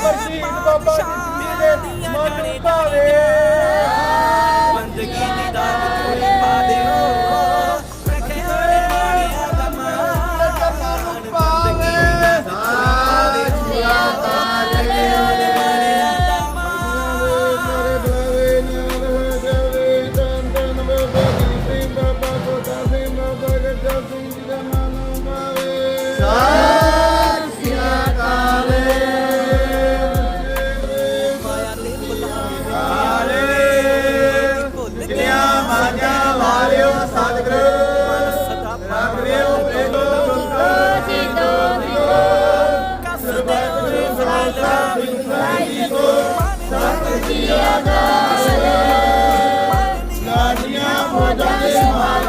ਅਮਰਜੀਤ ਬਾਬਾ ਜੀ ਦੇ ਮਨ ਭਾਵੇ। ਬੰਦਗੀ ਦੀ ਦਾਤ ਕੋਈ ਪਾ ਦਿਓ। Ah! amor da irmã.